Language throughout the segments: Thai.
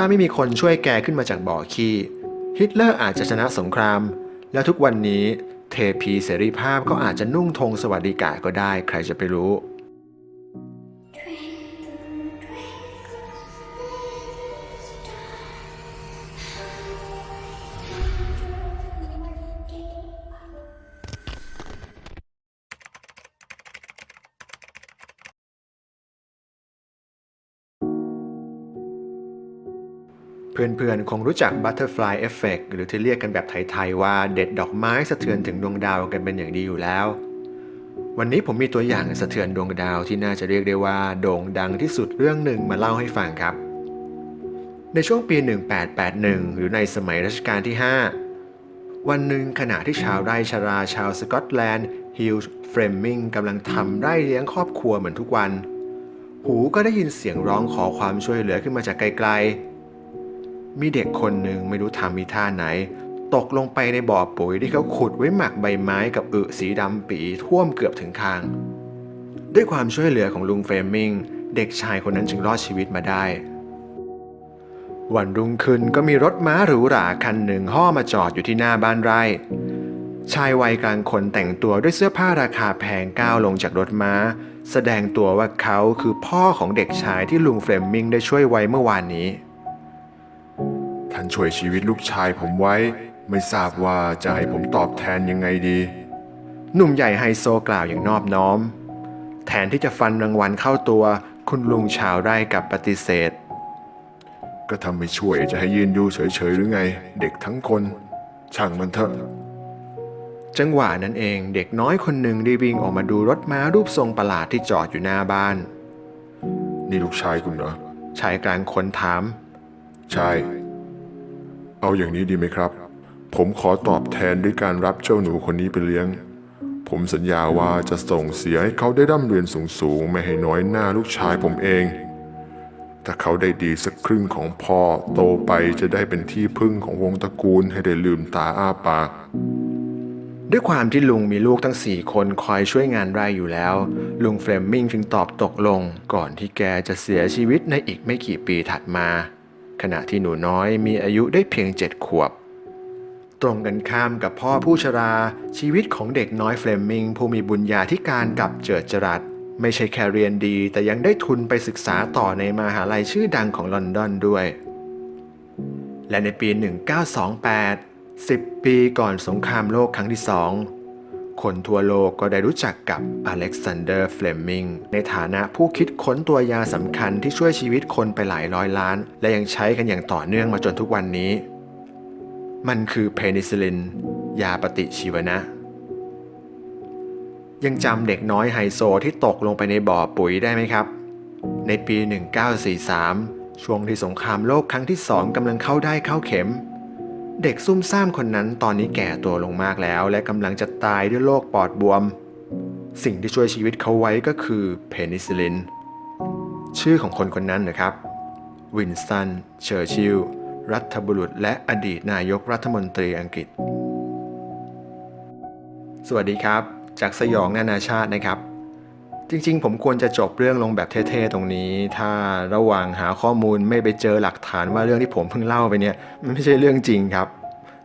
ถ้าไม่มีคนช่วยแกขึ้นมาจากบ่อขี้ฮิตเลอร์อาจจะชนะสงคราม แล้วทุกวันนี้เทพีเสรีภาพก็อาจจะนุ่งธงสวัสดิการก็ได้ใครจะไปรู้ เพื่อนๆ คงรู้จัก Butterfly Effect หรือที่เรียกกันแบบไทยๆว่าเด็ดดอกไม้สะเทือนถึงดวงดาวกันเป็นอย่างดีอยู่แล้ว วันนี้ผมมีตัวอย่างสะเทือนดวงดาวที่น่าจะเรียกได้ว่า โด่งดังที่สุดเรื่องหนึ่งมาเล่าให้ฟังครับ ในช่วงปี 1881 หรือในสมัยรัชกาลที่ 5 วันหนึ่งขณะที่ชาวไร่ชาราชาวสกอตแลนด์ฮิลส์เฟรมมิงกำลังทำไร่เลี้ยงครอบครัวเหมือนทุกวัน หูก็ได้ยินเสียงร้องขอความช่วยเหลือขึ้นมาจากไกลๆ มีเด็กคนหนึ่งไม่รู้ทำมีท่าไหน ตกลงไปในบ่อปุ๋ยที่เขาขุดไว้หมักใบไม้กับอึสีดำปีท่วมเกือบถึงคาง ด้วยความช่วยเหลือของลุงเฟรมมิงเด็กชายคนนั้นจึงรอดชีวิตมาได้ วันรุ่งขึ้นก็มีรถม้าหรูหราคันหนึ่งห่อมาจอดอยู่ที่หน้าบ้านไร่ ชายวัยกลางคนแต่งตัวด้วยเสื้อผ้าราคาแพงก้าวลงจากรถม้า แสดงตัวว่าเขาคือพ่อของเด็กชายที่ลุงเฟรมมิงได้ช่วยไว้เมื่อวานนี้ ท่านช่วยชีวิตลูกชายผมไว้ ไม่ทราบว่าจะให้ผมตอบแทนยังไงดี หนุ่มใหญ่ไฮโซกล่าวอย่างนอบน้อม แทนที่จะฟันรางวัลเข้าตัว คุณลุงชาวไร่กลับปฏิเสธ ก็ทำไม่ช่วยจะให้ยืนดูเฉยๆหรือไง เด็กทั้งคน ช่างมันเถอะจังหวะนั้นเองเด็กน้อยคนหนึ่งได้วิ่งออกมาดูรถม้ารูปทรงประหลาดที่จอดอยู่หน้าบ้าน นี่ลูกชายคุณเหรอชายกลางคนถาม ใช่ เอาอย่างนี้ดีไหมครับ ผมขอตอบแทนด้วยการรับเจ้าหนูคนนี้ไปเลี้ยง ผมสัญญาว่าจะส่งเสียให้เขาได้ร่ำเรียนสูงๆ ไม่ให้น้อยหน้าลูกชายผมเอง ถ้าเขาได้ดีสักครึ่งของพ่อโตไปจะได้เป็นที่พึ่งของวงตระกูลให้ได้ลืมตาอ้าปากด้วยความที่ลุงมีลูกทั้งสี่คนคอยช่วยงานไร่อยู่แล้ว ลุงเฟรมมิงจึงตอบตกลง ก่อนที่แกจะเสียชีวิตในอีกไม่กี่ปีถัดมา ขณะที่หนูน้อยมีอายุได้เพียงเจ็ดขวบ ตรงกันข้ามกับพ่อผู้ชราชีวิตของเด็กน้อยเฟลมมิงผู้มีบุญญาธิการกับเจิดจรัสไม่ใช่แค่เรียนดี แต่ยังได้ทุนไปศึกษาต่อในมหาลัยชื่อดังของลอนดอนด้วย และในปี 1928 10 ปีก่อนสงครามโลกครั้งที่สอง คนทั่วโลกก็ได้รู้จักกับอเล็กซานเดอร์เฟลมมิงในฐานะผู้คิดค้นตัวยาสำคัญที่ช่วยชีวิตคนไปหลายร้อยล้าน และยังใช้กันอย่างต่อเนื่องมาจนทุกวันนี้ มันคือเพนิซิลิน ยาปฏิชีวนะ ยังจำเด็กน้อยไฮโซที่ตกลงไปในบ่อปุ๋ยได้ไหมครับ ในปี 1943 ช่วงที่สงครามโลกครั้งที่สองกำลังเข้าได้เข้าเข็ม เด็กซุ่มซ่ามคนนั้นตอนนี้แก่ตัวลงมากแล้ว และกำลังจะตายด้วยโรคปอดบวม สิ่งที่ช่วยชีวิตเขาไว้ก็คือเพนิซิลิน ชื่อของคนคนนั้นนะครับ วินสตัน เชอร์ชิลลรัฐบุรุษ และอดีตนายกรัฐมนตรีอังกฤษ สวัสดีครับ จากสยองนานาชาตินะครับ จริงๆ ผมควรจะจบเรื่องลงแบบเท่ๆ ตรงนี้ ถ้าระหว่างหาข้อมูลไม่ไปเจอหลักฐานว่าเรื่องที่ผมเพิ่งเล่าไปเนี่ยมันไม่ใช่เรื่องจริงครับ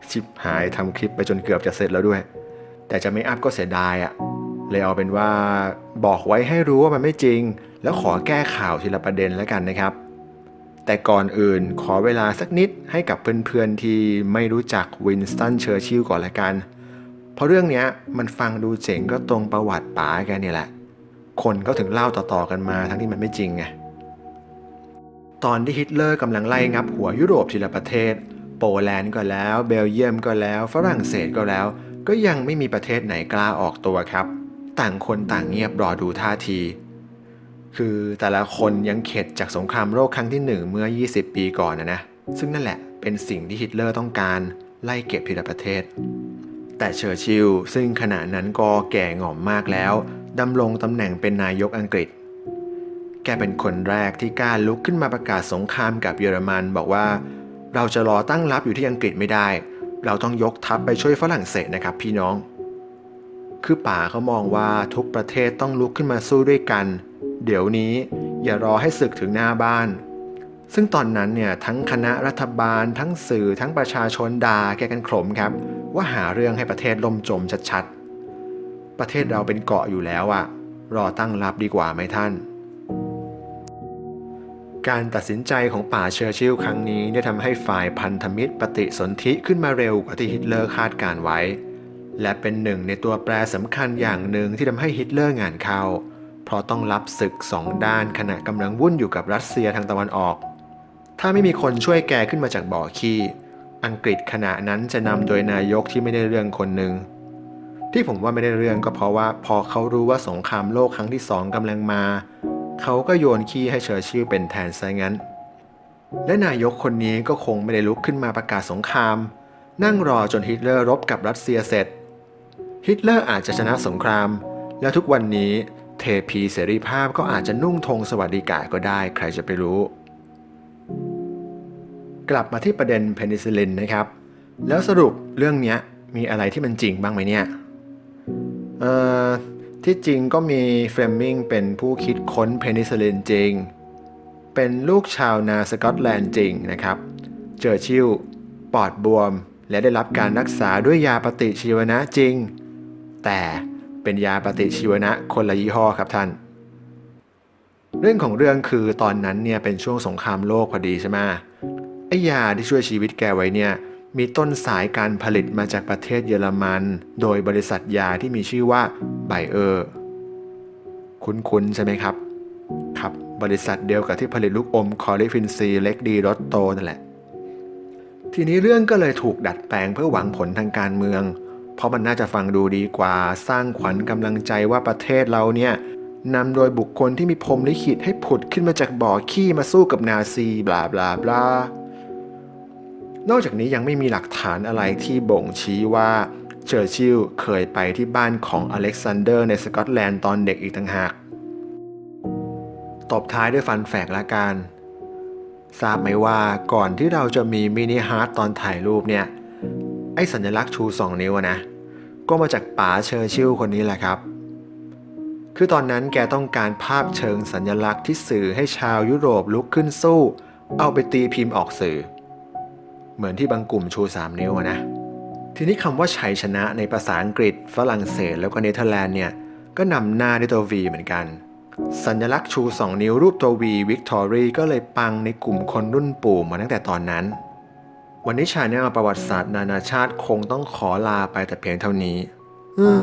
ชิบหายทำคลิปไปจนเกือบจะเสร็จแล้วด้วย แต่จะไม่อัพก็เสียดายอะเลยเอาเป็นว่าบอกไว้ให้รู้ว่ามันไม่จริง แล้วขอแก้ข่าวทีละประเด็นแล้วกันนะครับ แต่ก่อนอื่นขอเวลาสักนิดให้กับเพื่อนๆ ที่ไม่รู้จักวินสตันเชอร์ชิลก่อนละกัน เพราะเรื่องนี้มันฟังดูเจ๋งก็ตรงประวัติป๋าแกนี่แหละ คนเขาถึงเล่าต่อๆกันมาทั้งที่มันไม่จริงไงตอนที่ฮิตเลอร์กำลังไล่งับหัวยุโรปทีละประเทศ โปแลนด์ก็แล้ว เบลเยียมก็แล้ว ฝรั่งเศสก็แล้ว ก็ยังไม่มีประเทศไหนกล้าออกตัวครับ ต่างคนต่างเงียบรอดูท่าที คือแต่ละคนยังเข็ดจากสงครามโลกครั้งที่หนึ่งเมื่อ 20 ปีก่อนนะนะ ซึ่งนั่นแหละเป็นสิ่งที่ฮิตเลอร์ต้องการไล่เก็บทีละประเทศ แต่เชอร์ชิลล์ซึ่งขณะนั้นก็แก่ง่อมมากแล้ว ดำรงตำแหน่งเป็นนายกอังกฤษ แกเป็นคนแรกที่กล้าลุกขึ้นมาประกาศสงครามกับเยอรมันบอกว่า เราจะรอตั้งรับอยู่ที่อังกฤษไม่ได้ เราต้องยกทัพไปช่วยฝรั่งเศสนะครับพี่น้อง คือป่าเขามองว่าทุกประเทศต้องลุกขึ้นมาสู้ด้วยกัน เดี๋ยวนี้อย่ารอให้ศึกถึงหน้าบ้าน ซึ่งตอนนั้นเนี่ยทั้งคณะรัฐบาล ทั้งสื่อทั้งประชาชนด่าแกกันโขลมครับ ว่าหาเรื่องให้ประเทศล่มจมชัดๆ ประเทศเราเป็นเกาะอยู่แล้วอะรอตั้งรับดีกว่าไหมท่าน การตัดสินใจของป่าเชอร์ชิลครั้งนี้ได้ทำให้ฝ่ายพันธมิตรปฏิสนธิขึ้นมาเร็วกว่าที่ฮิตเลอร์คาดการไว้ และเป็นหนึ่งในตัวแปรสำคัญอย่างหนึ่งที่ทำให้ฮิตเลอร์งานเข้า เพราะต้องรับศึกสองด้านขณะกำลังวุ่นอยู่กับรัสเซียทางตะวันออก ถ้าไม่มีคนช่วยแกขึ้นมาจากบ่อขี้อังกฤษขณะนั้นจะนำโดยนายกที่ไม่ได้เรื่องคนหนึ่ง ที่ผมว่าไม่ได้เรื่องก็เพราะว่าพอเขารู้ว่าสงครามโลกครั้งที่สองกำลังมา เขาก็โยนขี้ให้เชอร์ชิลเป็นแทนซะงั้น และนายกคนนี้ก็คงไม่ได้ลุกขึ้นมาประกาศสงคราม นั่งรอจนฮิตเลอร์รบกับรัสเซียเสร็จ ฮิตเลอร์อาจจะชนะสงคราม แล้วทุกวันนี้เทพีเสรีภาพก็อาจจะนุ่งธงสวัสดิการก็ได้ใครจะไปรู้ กลับมาที่ประเด็นเพนิซิลินนะครับ แล้วสรุปเรื่องนี้มีอะไรที่มันจริงบ้างไหมเนี่ย เอ่อที่จริงก็มีเฟลมิงเป็นผู้คิดค้นเพนิซิลินจริง เป็นลูกชาวนาสกอตแลนด์จริงนะครับ เจอชิวปอดบวม และได้รับการรักษาด้วยยาปฏิชีวนะจริง แต่เป็นยาปฏิชีวนะคนละยี่ห้อครับท่าน เรื่องของเรื่องคือตอนนั้นเนี่ยเป็นช่วงสงครามโลกพอดีใช่ไหมไอ้ยาที่ช่วยชีวิตแกไว้เนี่ย มีต้นสายการผลิตมาจากประเทศเยอรมัน โดยบริษัทยาที่มีชื่อว่าไบเออร์คุ้นๆ ใช่ไหมครับ ครับ บริษัทเดียวกับที่ผลิตลูกอมคอลิฟินซีเล็กดีรสโตนั่นแหละ ทีนี้เรื่องก็เลยถูกดัดแปลงเพื่อหวังผลทางการเมือง เพราะมันน่าจะฟังดูดีกว่า สร้างขวัญกำลังใจว่าประเทศเราเนี่ยนำโดยบุคคลที่มีพรมลิขิตให้ผุดขึ้นมาจากบ่อขี้มาสู้กับนาซีบลาบลาบลา นอกจากนี้ยังไม่มีหลักฐานอะไรที่บ่งชี้ว่าเชอร์ชิลเคยไปที่บ้านของอเล็กซานเดอร์ในสกอตแลนด์ตอนเด็กอีกต่างหาก ตบท้ายด้วยฟันแฝกละกัน ทราบไหมว่าก่อนที่เราจะมีมินิฮาร์ตตอนถ่ายรูปเนี่ย ไอสัญลักษณ์ชู 2 นิ้วนะ ก็มาจากป๋าเชอร์ชิลคนนี้แหละครับ คือตอนนั้นแกต้องการภาพเชิงสัญลักษณ์ที่สื่อให้ชาวยุโรปลุกขึ้นสู้ เอาไปตีพิมพ์ออกสื่อ เหมือนที่บางกลุ่มชู 3 นิ้วนะ ทีนี้คำว่าชัยชนะในภาษาอังกฤษ ฝรั่งเศสแล้วก็เนเธอร์แลนด์เนี่ย ก็นำหน้าด้วยตัว V เหมือนกัน สัญลักษณ์ชู 2 นิ้วรูปตัว V Victory ก็เลยปังในกลุ่มคนรุ่นปู่มาตั้งแต่ตอนนั้น วันนี้ชาแนลประวัติศาสตร์นานาชาติคงต้องขอลาไปแต่เพียงเท่านี้ อืม